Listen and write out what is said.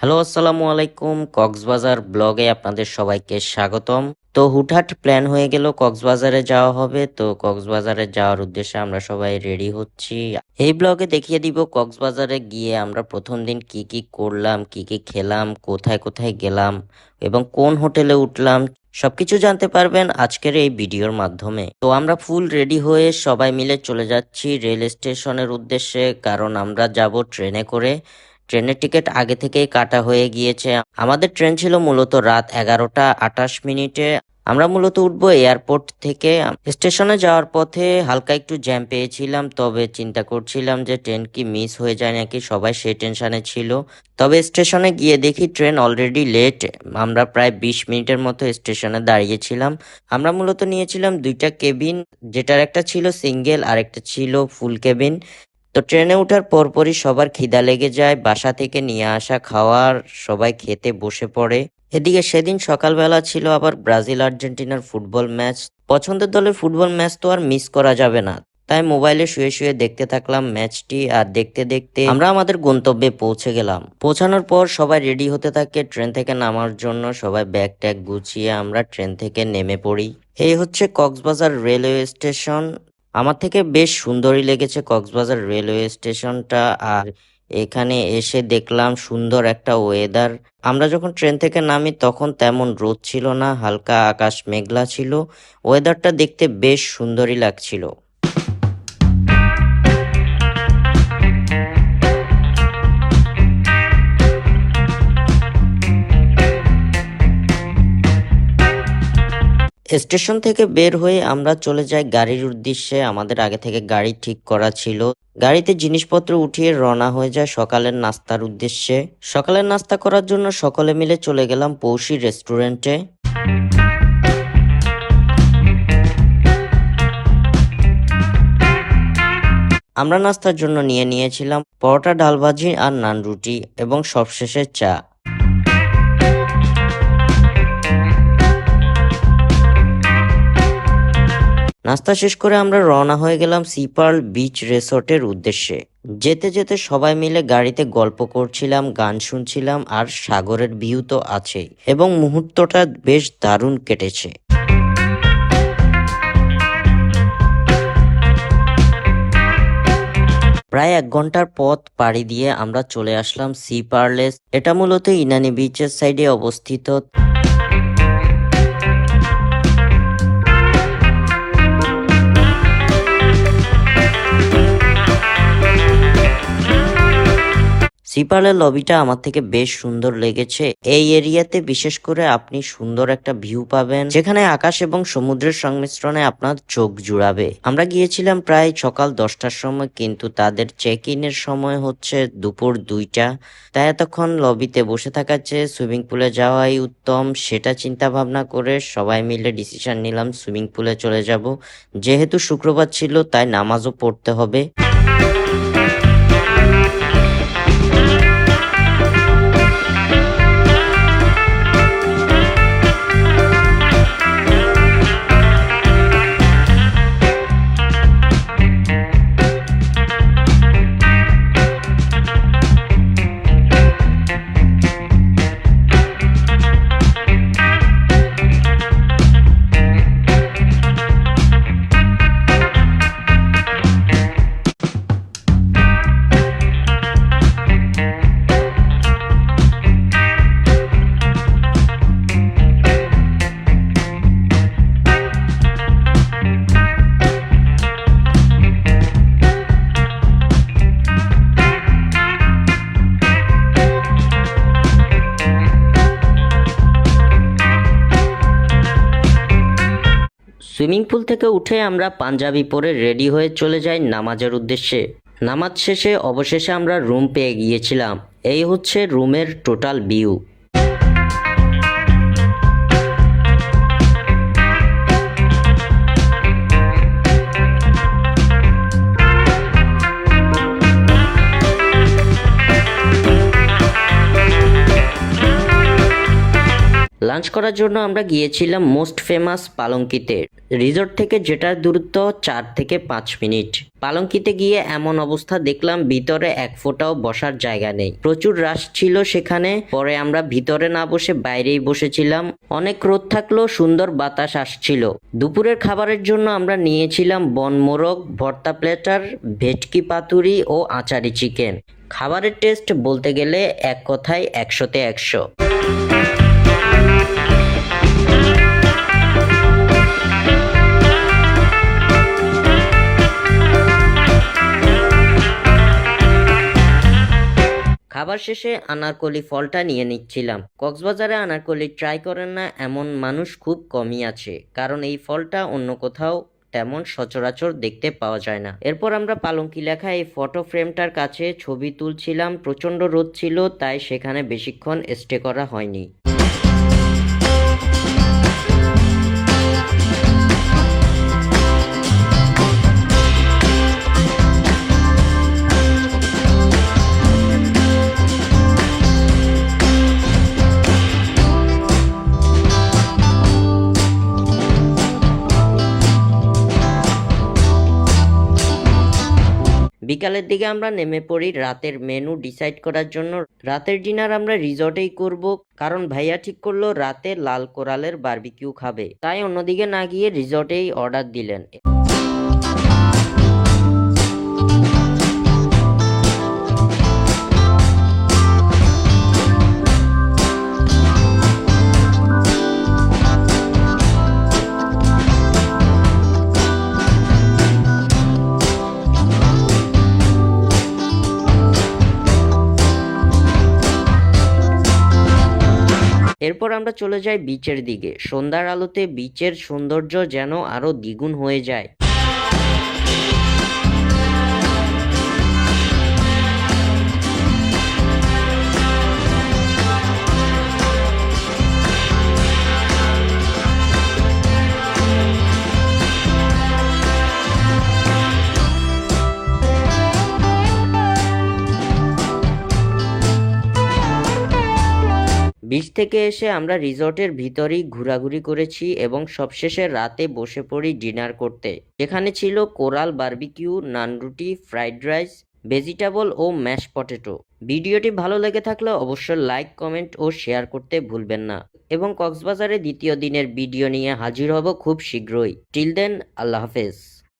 Hello, আসসালামু আলাইকুম। কক্সবাজার ব্লগে আপনাদের সবাইকে স্বাগতম। তো হুটহাট প্ল্যান হয়ে গেল, কক্সবাজারে যাওয়া হবে। তো কক্সবাজারে যাওয়ার উদ্দেশ্যে আমরা সবাই রেডি হচ্ছি। এই ব্লগে দেখিয়ে দিব কক্সবাজারে গিয়ে আমরা প্রথম দিন কি কি করলাম, কি কি খেলাম, কোথায় কোথায় গেলাম এবং কোন হোটেলে উঠলাম, সবকিছু জানতে পারবেন আজকের এই ভিডিওর মাধ্যমে। তো আমরা ফুল রেডি হয়ে সবাই মিলে চলে যাচ্ছি রেল স্টেশনের উদ্দেশ্যে, কারণ আমরা যাব ট্রেনে করে। ট্রেনের টিকিট আগে থেকেই কাটা হয়ে গিয়েছে। আমাদের ট্রেন ছিল মূলত রাত এগারোটা আটাশ মিনিটে। আমরা মূলত উঠবো এয়ারপোর্ট থেকে। স্টেশনে যাওয়ার পথে হালকা একটু জ্যাম পেয়েছিলাম, তবে চিন্তা করছিলাম যে ট্রেন কি মিস হয়ে যায় নাকি সবাই সেই টেনশনে ছিল। তবে স্টেশনে গিয়ে দেখি ট্রেন অলরেডি লেট। আমরা প্রায় বিশ মিনিটের মতো স্টেশনে দাঁড়িয়েছিলাম। আমরা মূলত নিয়েছিলাম দুইটা কেবিন, যেটার একটা ছিল সিঙ্গেল আর একটা ছিল ফুল কেবিন। তো ট্রেনে ওঠার পরপরই সবার খিদা লেগে যায়। বাসা থেকে নিয়ে আসা খাওয়ার সবাই খেতে বসে পড়ে। এদিকে সেদিন সকালবেলা ছিল আবার ব্রাজিল আর্জেন্টিনার ফুটবল ম্যাচ। পছন্দের দলের ফুটবল ম্যাচ তো আর মিস করা যাবে না। তাই মোবাইলে শুয়ে শুয়ে দেখতে থাকলাম ম্যাচটি আর দেখতে দেখতে আমরা আমাদের গন্তব্যে পৌঁছে গেলাম। পৌঁছানোর পর সবাই রেডি হতে থাকে, ট্রেন থেকে নামার জন্য সবাই ব্যাগ ট্যাগ গুছিয়ে আমরা ট্রেন থেকে নেমে পড়ি। এই হচ্ছে কক্সবাজার রেলওয়ে স্টেশন। আমার থেকে বেশ সুন্দরই লেগেছে কক্সবাজার রেলওয়ে স্টেশনটা। আর এখানে এসে দেখলাম সুন্দর একটা ওয়েদার আমরা যখন ট্রেন থেকে নামি তখন তেমন রোদ ছিল না, হালকা আকাশ মেঘলা ছিল। ওয়েদারটা দেখতে বেশ সুন্দরই লাগছিল। স্টেশন থেকে বের হয়ে আমরা চলে যাই গাড়ির উদ্দেশ্যে। আমাদের আগে থেকে গাড়ি ঠিক করা ছিল। গাড়িতে জিনিসপত্র উঠিয়ে রওনা হয়ে যায় সকালের নাস্তার উদ্দেশ্যে। সকালের নাস্তা করার জন্য সকলে মিলে চলে গেলাম পৌষি রেস্টুরেন্টে। আমরা নাস্তার জন্য নিয়ে নিয়েছিলাম পরোটা, ডাল ভাজি আর নান রুটি এবং সবশেষে চা। নাস্তা শেষ করে আমরা রওনা হয়ে গেলাম সিপার্ল বিচ রিসোর্টের উদ্দেশ্যে। যেতে যেতে সবাই মিলে গাড়িতে গল্প করছিলাম, গান শুনছিলাম আর সাগরের ভিউ তো আছেই এবং মুহূর্তটা বেশ দারুণ কেটেছে। প্রায় এক ঘণ্টার পথ পাড়ি দিয়ে আমরা চলে আসলাম সি পার্লেস এটা মূলত ইনানি বিচের সাইডে অবস্থিত সিপালের লবিটা আমার থেকে বেশ সুন্দর লেগেছে। এই এরিয়াতে বিশেষ করে আপনি সুন্দর একটা ভিউ পাবেন, যেখানে আকাশ এবং সমুদ্রের সংমিশ্রণে আপনার চোখ জুড়াবে। আমরা গিয়েছিলাম প্রায় সকাল দশটার সময়, কিন্তু তাদের চেক ইনের সময় হচ্ছে দুপুর দুইটা। তাই এতক্ষণ লবিতে বসে থাকার চেয়ে সুইমিং পুলে যাওয়াই উত্তম, সেটা চিন্তা ভাবনা করে সবাই মিলে ডিসিশন নিলাম, সুইমিং পুলে চলে যাব। যেহেতু শুক্রবার ছিল, তাই নামাজও পড়তে হবে। সুইমিং পুল থেকে উঠে আমরা পাঞ্জাবি পরে রেডি হয়ে চলে যাই নামাজের উদ্দেশ্যে। নামাজ শেষে অবশেষে আমরা রুম পেয়ে গিয়েছিলাম। এই হচ্ছে রুমের টোটাল ভিউ। লাঞ্চ করার জন্য আমরা গিয়েছিলাম মোস্ট ফেমাস পালঙ্কিতে। রিসোর্ট থেকে যেটার দূরত্ব চার থেকে পাঁচ মিনিট। পালঙ্কিতে গিয়ে এমন অবস্থা দেখলাম, ভিতরে এক ফোঁটাও বসার জায়গা নেই। প্রচুর রাশ ছিল সেখানে, পরে আমরা ভিতরে না বসে বাইরেই বসেছিলাম। অনেক রোদ থাকলেও সুন্দর বাতাস আসছিল। দুপুরের খাবারের জন্য আমরা নিয়েছিলাম বনমোরগ ভর্তা প্লেটার ভেটকি পাতুরি ও আচারি চিকেন খাবারের টেস্ট বলতে গেলে এক কথায় একশোতে একশো। খাবার শেষে আনারকলি ফলটা নিয়ে নিচ্ছিলাম। কক্সবাজারে আনারকলি ট্রাই করেন না এমন মানুষ খুব কমই আছে, কারণ এই ফলটা অন্য কোথাও তেমন সচরাচর দেখতে পাওয়া যায় না। এরপর আমরা পালঙ্কি লেখা এই ফটো ফ্রেমটার কাছে ছবি তুলছিলাম, প্রচণ্ড রোদ ছিল, তাই সেখানে বেশিক্ষণ স্টে করা হয়নি। বিকালের দিকে আমরা নেমে পড়ি, রাতের মেনু ডিসাইড করার জন্য। রাতের ডিনার আমরা রিসর্টেই করব, কারণ ভাইয়া ঠিক করল রাতে লাল কোরালের বারবিকিউ খাবে। তাই অন্যদিকে না গিয়ে রিসর্টেই অর্ডার দিলেন। এরপর আমরা চলে যাই বিচের দিকে। সন্ধ্যার আলোতে বিচের সৌন্দর্য যেন আরও দ্বিগুণ হয়ে যায়। বিচ থেকে এসে আমরা রিসর্টের ভিতরেই ঘোরাঘুরি করেছি এবং সবশেষে রাতে বসে পড়ি ডিনার করতে। যেখানে ছিল কোরাল বারবিকিউ নানরুটি ফ্রাইড রাইস, ভেজিটেবল ও ম্যাশ পটেটো। ভিডিওটি ভালো লেগে থাকলে অবশ্যই লাইক, কমেন্ট ও শেয়ার করতে ভুলবেন না। এবং কক্সবাজারে দ্বিতীয় দিনের ভিডিও নিয়ে হাজির হব খুব শীঘ্রই। টিল দেন, আল্লাহ হাফেজ।